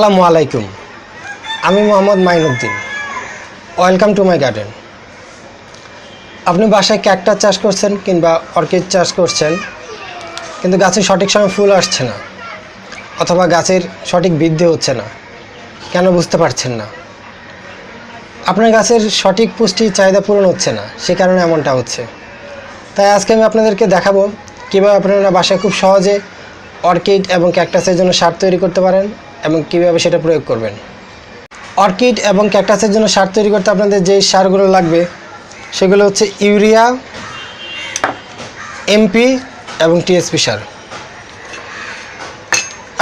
আসসালামু আলাইকুম। আমি Mohammad Mainuddin. Welcome to my garden আপনি বাসায় ক্যাকটাস চাষ করছেন কিংবা অর্কিড চাষ করছেন, কিন্তু গাছে সঠিক সময় ফুল আসছে না, অথবা গাছের সঠিক বৃদ্ধি হচ্ছে না, কেন বুঝতে পারছেন না? আপনার গাছের সঠিক পুষ্টি চাহিদা পূরণ হচ্ছে না, সে কারণে এমনটা হচ্ছে। তাই আজকে আমি আপনাদেরকে দেখাবো কীভাবে আপনারা বাসায় খুব সহজে অর্কিড এবং ক্যাকটাসের জন্য সার তৈরি করতে পারেন এবং কীভাবে সেটা প্রয়োগ করবেন? অর্কিড এবং ক্যাকটাসের জন্য সার তৈরি করতে আপনাদের যেই সারগুলো লাগবে, সেগুলো হচ্ছে ইউরিয়া, এমপি এবং টিএসপি সার।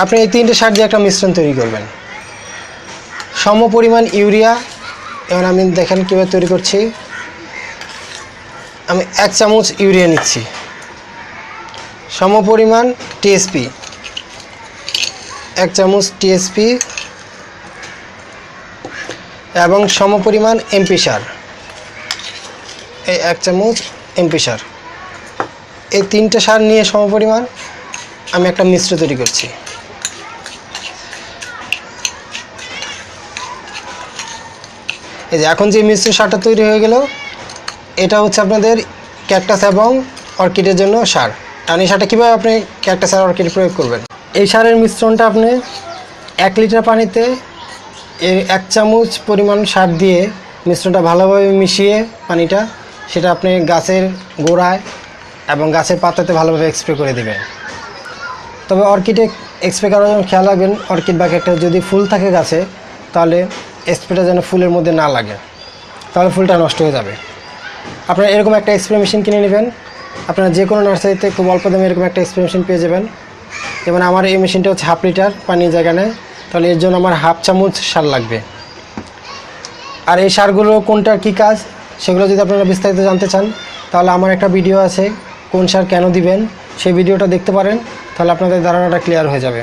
আপনি এই তিনটে সার দিয়ে একটা মিশ্রণ তৈরি করবেন। সম পরিমাণ ইউরিয়া এবং আমি দেখেন কীভাবে তৈরি করছি। আমি এক চামচ ইউরিয়া নিচ্ছি। সম পরিমাণ টিএসপি। এক চামচ টিএসপি এবং সম পরিমাণ এমপি সার। এই এক চামচ এমপি সার। এই তিনটে সার নিয়ে সম পরিমাণ আমি একটা মিশ্র তৈরি করছি। এই যে এখন যে মিশ্র সারটা তৈরি হয়ে গেল, এটা হচ্ছে আপনাদের ক্যাকটাস এবং অর্কিডের জন্য সার। এই সারটা কীভাবে আপনি ক্যাকটাস আর অর্কিড প্রয়োগ করবেন? এই সারের মিশ্রণটা আপনি এক লিটার পানিতে এর এক চামচ পরিমাণ সার দিয়ে মিশ্রণটা ভালোভাবে মিশিয়ে পানিটা সেটা আপনি গাছের গোড়ায় এবং গাছের পাতাতে ভালোভাবে স্প্রে করে দেবেন। তবে অর্কিডে স্প্রে করার জন্য খেয়াল রাখবেন, অর্কিড বা একটা যদি ফুল থাকে গাছে, তাহলে স্প্রেটা যেন ফুলের মধ্যে না লাগে, তাহলে ফুলটা নষ্ট হয়ে যাবে। আপনারা এরকম একটা স্প্রে মেশিন কিনে নেবেন। আপনারা যে কোনো নার্সারিতে খুব অল্প দামে এরকম একটা স্প্রে মেশিন পেয়ে যাবেন। যেমন আমার এই মেশিনটা হচ্ছে হাফ লিটার পানির জায়গা নেয়, তাহলে এর জন্য আমার হাফ চামচ সার লাগবে। আর এই সারগুলো কোনটার কী কাজ, সেগুলো যদি আপনারা বিস্তারিত জানতে চান, তাহলে আমার একটা ভিডিও আছে, কোন সার কেন দিবেন, সেই ভিডিওটা দেখতে পারেন, তাহলে আপনাদের ধারণাটা ক্লিয়ার হয়ে যাবে।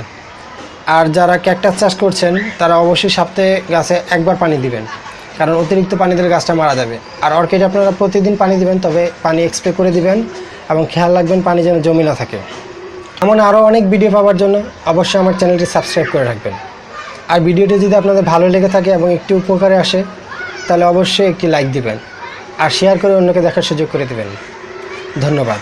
আর যারা ক্যাকটাস চাষ করছেন, তারা অবশ্যই সপ্তাহে গাছে একবার পানি দিবেন, কারণ অতিরিক্ত পানি দিলে গাছটা মারা যাবে। আর অর্কিড আপনারা প্রতিদিন পানি দিবেন, তবে পানি এক্সপ্রে করে দিবেন, এবং খেয়াল রাখবেন পানি যেন জমি না থাকে। এমন আরও অনেক ভিডিও পাওয়ার জন্য অবশ্যই আমার চ্যানেলটি সাবস্ক্রাইব করে রাখবেন। আর ভিডিওটি যদি আপনাদের ভালো লেগে থাকে এবং একটি উপকারে আসে, তাহলে অবশ্যই একটি লাইক দিবেন আর শেয়ার করে অন্যকে দেখার সুযোগ করে দেবেন। ধন্যবাদ।